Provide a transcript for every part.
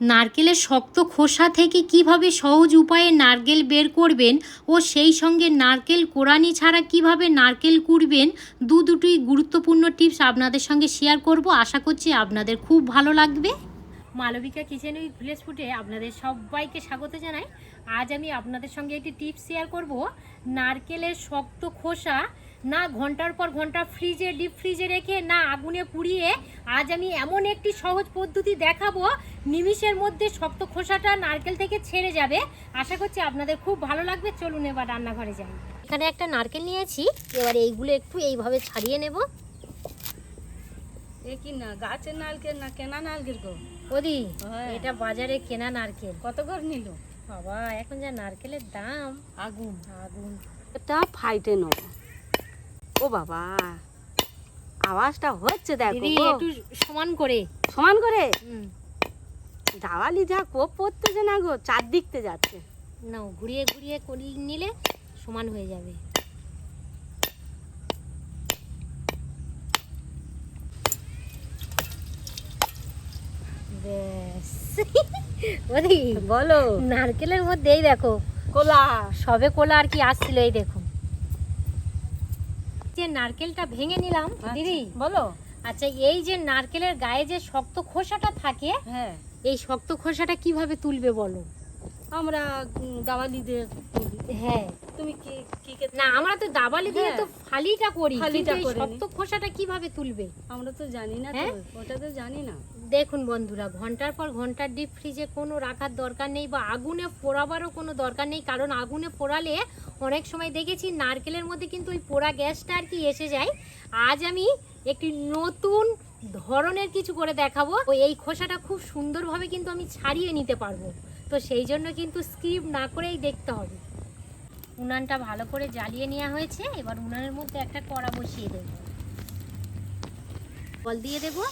নারকেলের শক্ত খোসা থেকে কীভাবে সহজ উপায়ে নারকেল বের করবেন ও সেই সঙ্গে নারকেল কোরানি ছাড়া কীভাবে নারকেল কুড়বেন, দু দুটোই গুরুত্বপূর্ণ টিপস আপনাদের সঙ্গে শেয়ার করব। আশা করছি আপনাদের খুব ভালো লাগবে। মালবিকা কিচেন উইথ ভিলেজ ফুডে আপনাদের সবাইকে স্বাগত জানাই। আজ আমি আপনাদের সঙ্গে একটি টিপস শেয়ার করব। নারকেলের শক্ত খোসা না ঘণ্টার পর ঘণ্টা ফ্রিজে, ডিপ ফ্রিজে রেখে না আগুনে পুড়িয়ে আজ আমি এমন একটি সহজ পদ্ধতি দেখাবো। নিমিষের মধ্যে শক্ত খোসাটা নারকেল থেকে ছেড়ে যাবে। আশা করছি আপনাদের খুব ভালো লাগবে। চলুন এবার রান্নাঘরে যাই। এখানে একটা নারকেল নিয়েছি। এবার এইগুলো একটু এইভাবে ছাড়িয়ে নেব। এ কি না, গাছের নারকেল না কেনা নারকেল গো? ওদি হ্যাঁ। এটা বাজারে কেনা নারকেল। কত করে নিল? বাবা এখন যা নারকেলের দাম। আগুন। আগুন। এটা ফাইটে নেব। ও বাবা আওয়াজটা হচ্ছে দেখো দিদি একটু সমান করে। সমান করে? দাওয়ালি যা কোপ পড়তেছে না গো চারদিকতে যাচ্ছে। নাও ঘুরিয়ে ঘুরিয়ে করিয়ে নিলে সমান হয়ে যাবে। বলো। নারকেলের মধ্যে এই দেখো। কোলা। সবে কোলা আর কি আসছিল এই দেখুন যে নারকেলটা ভেঙে নিলাম দিদি। বলো। আচ্ছা এই যে নারকেলের গায়ে যে শক্ত খোসাটা থাকে হ্যাঁ। এই শক্ত খোসাটা কীভাবে তুলবে বলো? আমরা উম, দাওয়ালিদের হ্যাঁ। তুমি কি কি না আমরা তো দাবালি দিয়ে হ্যাঁ। তো ফালিটা করি ফালিটা করে। শক্ত খোসাটা কীভাবে তুলবে আমরা তো জানি না তো হ্যাঁ? ওটা তো জানি না দেখুন বন্ধুরা ঘণ্টার পর ঘণ্টা ডিপ ফ্রিজে কোনো রাখার দরকার নেই বা আগুনে পোড়াবারও কোনো দরকার নেই কারণ আগুনে পোড়ালে অনেক সময় দেখেছি নারকেলের মধ্যে কিন্তু ওই পোড়া গ্যাসটা আর কি এসে যায় আজ আমি একটি নতুন ধরনের কিছু করে দেখাবো এই খোসাটা খুব সুন্দরভাবে কিন্তু আমি ছাড়িয়ে নিতে পারব তো সেই জন্য কিন্তু স্কিপ না করেই দেখতে হবে উনানটা ভালো করে জ্বালিয়ে নেওয়া হয়েছে। এবার উনানের মধ্যে একটা কড়া বসিয়ে দেব। জল দিয়ে দেবো।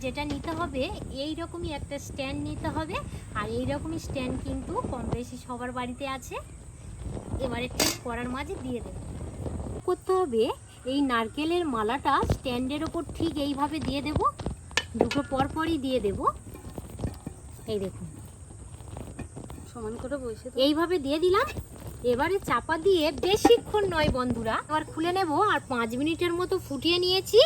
যেটা নিতে হবে এই রকমই একটা স্ট্যান্ড নিতে হবে। আর এই রকমই স্ট্যান্ড কিন্তু কম বেশি সবার বাড়িতে আছে। এবারে ঠিক করার মাঝে দিয়ে দেব। করতে হবে, এই নারকেলের মালাটা স্ট্যান্ডের ওপর ঠিক এইভাবে দিয়ে দেব। দুটো পরপরই দিয়ে দেব। এই দেখুন। সমান করে বসে এইভাবে দিয়ে দিলাম। এবারে চাপা দিয়ে বেশিক্ষণ নয় বন্ধুরা, এবার খুলে নেব আর পাঁচ মিনিটের মতো ফুটিয়ে নিয়েছি।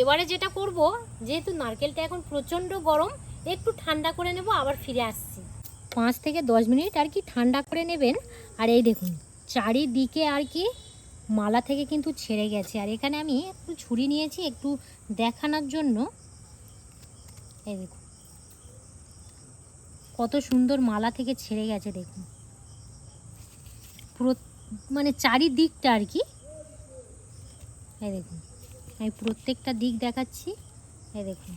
এবারে যেটা করব, যেহেতু নারকেলটা এখন প্রচণ্ড গরম, একটু ঠান্ডা করে নেব, আবার ফিরে আসছি। পাঁচ থেকে দশ মিনিট আর কি ঠান্ডা করে নেবেন। আর এই দেখুন, চারিদিকে আর কি মালা থেকে কিন্তু ছেড়ে গেছে। আর এখানে আমি একটু ছুরি নিয়েছি, একটু দেখানোর জন্য। এই দেখুন। কত সুন্দর মালা থেকে ছেড়ে গেছে দেখুন। পুরো মানে চারিদিকটা আর কি। এই দেখুন আমি প্রত্যেকটা দিক দেখাচ্ছি। এই দেখুন।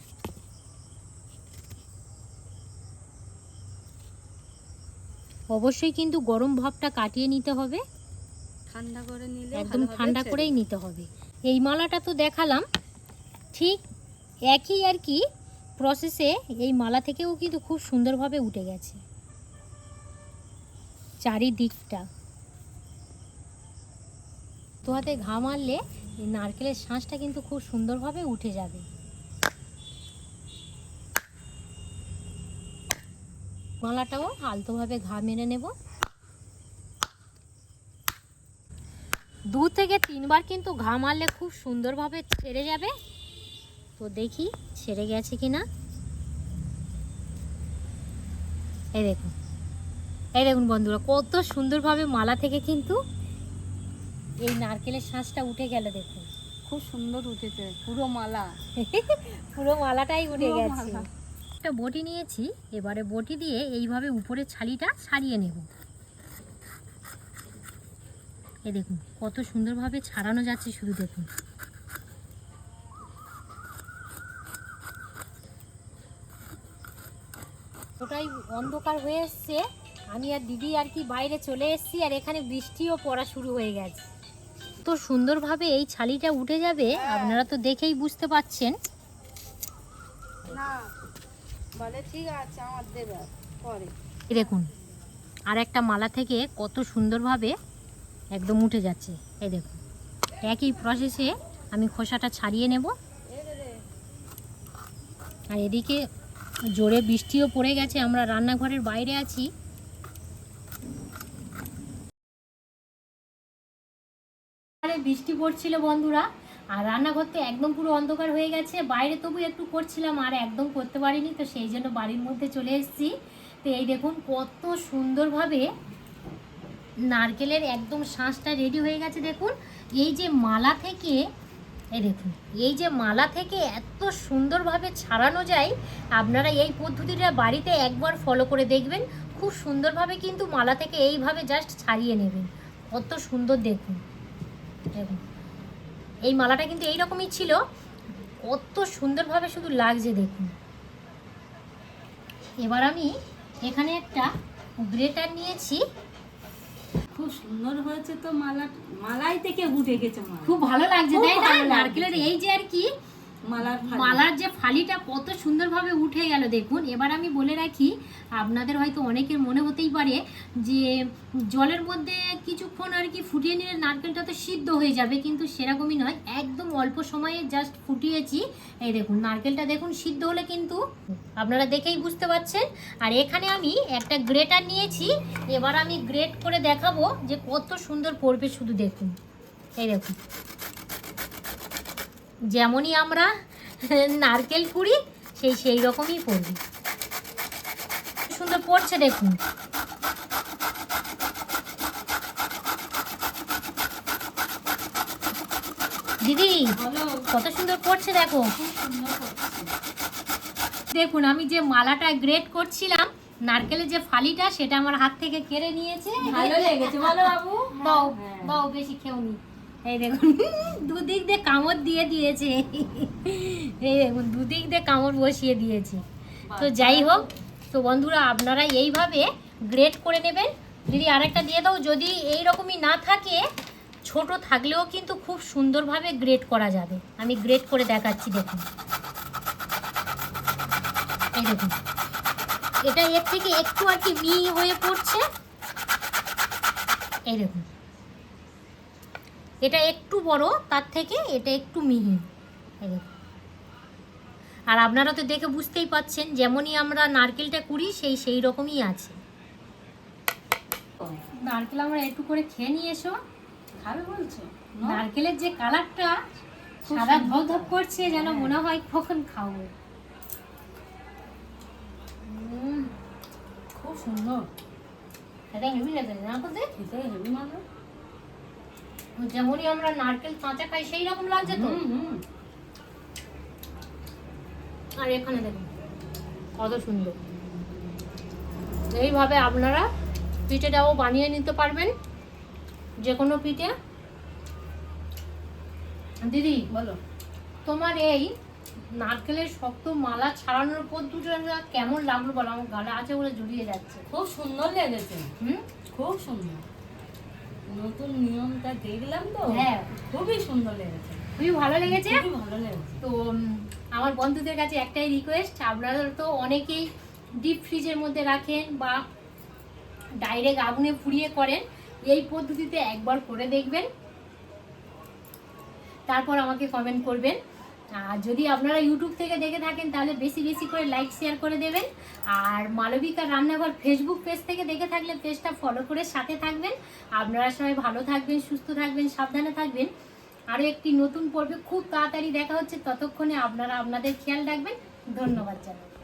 অবশ্যই কিন্তু গরম ভাবটা কাটিয়ে নিতে হবে। ঠান্ডা করে নিলে একদম ঠান্ডা করেই নিতে হবে। এই মালাটা তো দেখালাম ঠিক একই আর কি প্রসেসে এই মালা থেকেও কিন্তু খুব সুন্দরভাবে উঠে গেছে। চারিদিকটা। তো হাতে ঘা মারলে নারকেলের শাঁসটা কিন্তু খুব সুন্দরভাবে উঠে যাবে। মালাটাও আলতোভাবে ঘা মেরে নেব। দু থেকে তিনবার কিন্তু ঘা মারলে খুব সুন্দরভাবে ছেড়ে যাবে। তো দেখি ছেড়ে গেছে কি না এই দেখুন। এই দেখুন বন্ধুরা কত সুন্দরভাবে মালা থেকে কিন্তু এই নারকেলের শাঁসটা উঠে গেল দেখুন। খুব সুন্দর উঠেছে পুরো মালা। পুরো মালাটাই উঠে গেছে। একটা বটি নিয়েছি এবারে বটি দিয়ে এইভাবে উপরের ছালিটা ছাড়িয়ে নেব। এই দেখুন কত সুন্দরভাবে ছাড়ানো যাচ্ছে শুধু দেখুন। ওটাই অন্ধকার হয়ে এসছে আমি আর দিদি আর কি বাইরে চলে এসেছি আর এখানে বৃষ্টিও পড়া শুরু হয়ে গেছে। তো সুন্দরভাবে এই ছালিটা উঠে যাবে আপনারা তো দেখেই বুঝতে পাচ্ছেন। না বলে ঠিক আছে আমার পরে। দেখুন আর একটা মালা থেকে কত সুন্দরভাবে একদম উঠে যাচ্ছে এই দেখুন। একই প্রসেসে আমি খোসাটা ছাড়িয়ে নেব। আর এদিকে জোরে বৃষ্টিও পড়ে গেছে, আমরা রান্নাঘরের বাইরে আছি। বৃষ্টি পড়ছিল বন্ধুরা, আর রান্নাঘর তো একদম পুরো অন্ধকার হয়ে গেছে, বাইরে তবু একটু করছিলাম, আর একদম করতে পারিনি, তো সেই জন্য বাড়ির মধ্যে চলে এসেছি। তো এই দেখুন কত সুন্দরভাবে নারকেলের একদম শাঁসটা রেডি হয়ে গেছে, দেখুন। এই যে মালা থেকে এই দেখুন, এই যে মালা থেকে এত সুন্দরভাবে ছাড়ানো যায়, আপনারা এই পদ্ধতিটা বাড়িতে একবার ফলো করে দেখবেন। খুব সুন্দরভাবে কিন্তু মালা থেকে এইভাবে জাস্ট ছাড়িয়ে নেবেন। কত সুন্দর দেখুন। দেখুন, এই মালাটা কিন্তু এই রকমই ছিল। কত সুন্দরভাবে শুধু লাগছে দেখুন। এবার আমি এখানে একটা গ্রেটার নিয়েছি। খুব সুন্দর হয়েছে তো মালা মালাই থেকে উঠে গেছে খুব ভালো লাগছে তাই না? নারকেলের এই যে আর কি মালার যে ফালিটা কত সুন্দরভাবে উঠে গেল, দেখুন। এবার আমি বলে রাখি, আপনাদের হয়তো অনেকের মনে হতেই পারে যে জলের মধ্যে কিছুক্ষণ আর কি ফুটিয়ে নিলে নারকেলটা তো সিদ্ধ হয়ে যাবে, কিন্তু সেরকমই নয়, একদম অল্প সময়ে জাস্ট ফুটিয়েছি। এই দেখুন, নারকেলটা দেখুন সিদ্ধ হলে কিন্তু আপনারা দেখেই বুঝতে পারছেন আর এখানে আমি একটা গ্রেটার নিয়েছি, এবার আমি গ্রেট করে দেখাবো যে কত সুন্দর পড়বে শুধু দেখুন। এই দেখুন। যেমনই আমরা নারকেল কুড়ি সেই সেই রকমই পড়বে। সুন্দর পড়ছে দেখুন। দিদি কত সুন্দর পড়ছে দেখো। দেখুন আমি যে মালাটা গ্রেট করছিলাম নারকেলের যে ফালিটা সেটা আমার হাত থেকে কেড়ে নিয়েছে। ভালো লেগেছে বলো বাবু। দাও হ্যাঁ। দাও বেশি খেউনি এই দেখুন, দুদিক দিয়ে কামড় দিয়ে দিয়েছে। এই দেখুন দুদিক দিয়ে কামড় বসিয়ে দিয়েছে। তো যাই হোক, তো বন্ধুরা, আপনারা এইভাবে গ্রেট করে নেবেন। দিদি, আরেকটা দিয়ে দাও। যদি এই রকমই না থাকে, ছোট থাকলেও কিন্তু খুব সুন্দরভাবে গ্রেট করা যাবে। আমি গ্রেট করে দেখাচ্ছি, দেখুন। এই দেখুন। এটা এর থেকে একটু আর কি মিহি হয়ে পড়ছে। এই দেখুন। এটা একটু বড় তার থেকে এটা একটু মিহি। আর আপনারা তো দেখে বুঝতেই পাচ্ছেন যেমনই আমরা নারকেলটা কুড়ি সেই সেই রকমই আছে। নারকেল আমরা একটু করে খেয়ে নিয়ে এসো। খাবে বলছো। নারকেলের যে কালারটা সাদা ধপ ধপ করছে যেন হ্যাঁ। মনে হয় কখন খাব। খুব সুন্দর। এটা হেভি লাগছে না করতে খেতে হেভি মালা যেমনই আমরা নারকেল কাঁচা খাই সেই রকম লাগছে তো? আর এখানে দেখুন কত সুন্দর। এইভাবে আপনারা পিঠেটাও বানিয়ে নিতে পারবেন যে কোনো পিঠে। দিদি বলো। তোমার এই নারকেলের শক্ত মালা ছাড়ানোর পদ্ধতিটা কেমন লাগল বলো? আমার গালে আছে বলে জড়িয়ে যাচ্ছে। খুব সুন্দর লেগেছে। হুম? খুব সুন্দর। নতুন নিয়মটা দেখলাম তো হ্যাঁ। খুবই সুন্দর লেগেছে। খুবই ভালো লেগেছে। খুবই ভালো লেগেছে। তো আমার বন্ধুদের কাছে একটাই রিকোয়েস্ট আপনারা তো অনেকেই ডিপ ফ্রিজের মধ্যে রাখেন বা ডাইরেক্ট আগুনে পুড়িয়ে করেন এই পদ্ধতিতে একবার করে দেখবেন। তারপর আমাকে কমেন্ট করবেন। আর যদি আপনারা ইউটিউব থেকে দেখে থাকেন, তাহলে বেশি বেশি করে লাইক শেয়ার করে দেবেন। আর মালবিকা রান্নাঘর ফেসবুক পেজ থেকে দেখে থাকলে পেজটা ফলো করে সাথে থাকবেন। আপনারা সবাই ভালো থাকবেন, সুস্থ থাকবেন, সাবধানে থাকবেন। আরও একটি নতুন পর্বে খুব তাড়াতাড়ি দেখা হচ্ছে। ততক্ষণে আপনারা আপনাদের খেয়াল রাখবেন। ধন্যবাদ জানাই।